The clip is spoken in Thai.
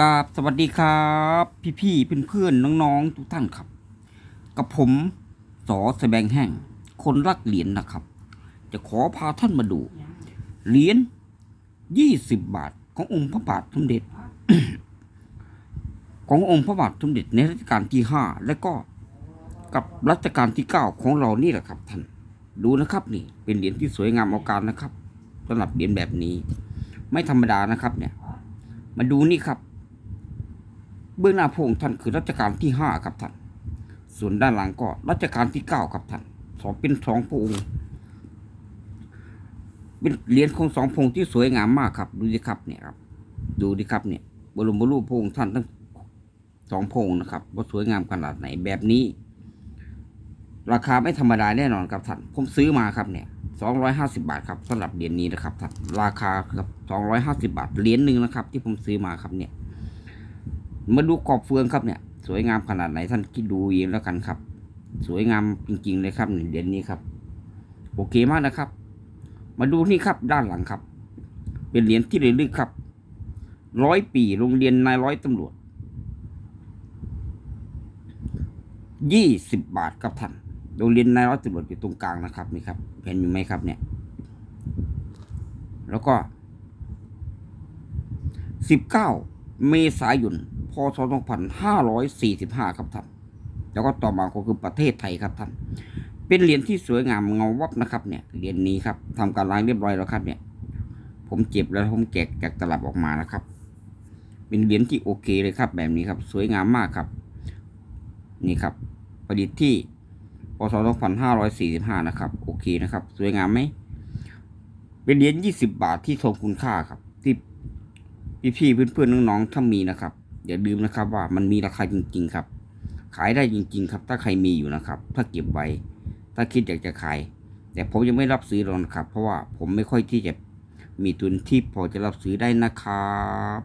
กราบสวัสดีครับ พี่ๆเพื่อนๆน้องๆทุกท่านครับ กับผมสอแสบงแห้งคนรักเหรียญนะครับ จะขอพาท่านมาดู เหรียญยี่สิบบาทขององค์พระบาทสมเด็จ ขององค์พระบาทสมเด็จในรัชกาลที่ห้าและก็กับรัชกาลที่เก้าของเรานี่แหละครับท่านดูนะครับนี่ เป็นเหรียญที่สวยงามเอาการนะครับสำหรับเหรียญแบบนี้ ไม่ธรรมดานะครับเนี่ย มาดูนี่ครับ เบื้องหน้าพระองค์ท่านคือรัชกาลที่ห้าครับท่าน ส่วนด้านหลังก็รัชกาลที่เก้าครับท่านสองเป็นสองพระองค์เป็นเหรียญของสองพระองค์ที่สวยงามมากครับ ดูดิครับเนี่ยครับ ดูดิครับเนี่ยบรมรูปพระองค์ท่านทั้งสองพระองค์นะครับว่าสวยงามขนาดไหนแบบนี้ ราคาไม่ธรรมดาแน่นอนครับท่าน ผมซื้อมาครับเนี่ยสองร้อยห้าสิบาทครับสำหรับเหรียญนี้นะครับท่านราคาครับสองร้อยห้าสิบาทเหรียญหนึ่งนะครับ ที่ผมซื้อมาครับเนี่ย มาดูกรอบเฟืองครับเนี่ย สวยงามขนาดไหนท่านคิดดูเองแล้วกันครับ สวยงามจริงๆเลยครับเหรียญนี้ครับ โอเคมากนะครับ มาดูนี่ครับด้านหลังครับ เป็นเหรียญที่ระลึกครับร้อยปีโรงเรียนนายร้อยตำรวจยี่สิบบาทครับท่านโรงเรียนนายร้อยตำรวจอยู่ตรงกลางนะครับนี่ครับเห็นอยู่ไหมครับเนี่ย แล้วก็สิบเก้าเมษายน ศสองพันห้าร้อยสี่สิบห้าครับท่าน แล้วก็ต่อมาก็คือประเทศไทยครับท่าน เป็นเหรียญที่สวยงามเงาวับนะครับเนี่ย เหรียญนี้ครับทำการล้างเรียบร้อยแล้วครับเนี่ย ผมเจ็บแล้วผมแกะแกะตลับออกมานะครับ เป็นเหรียญที่โอเคเลยครับ แบบนี้ครับ สวยงามมากครับ นี่ครับ ประดิษฐ์ที่พศ2545 นะครับ โอเคนะครับ สวยงามไหม เป็นเหรียญ20 บาทที่ทรงคุณค่าครับ ที่พี่ๆเพื่อนๆน้องๆถ้ามีนะครับ อย่าลืมนะครับว่ามันมีราคาจริง ๆ ครับ ขายได้จริง ๆ ครับ ถ้าใครมีอยู่นะครับ ถ้าเก็บไว้ ถ้าคิดอยากจะขาย แต่ผมยังไม่รับซื้อหรอกนะครับ เพราะว่าผมไม่ค่อยที่จะมีทุนที่พอจะรับซื้อได้นะครับ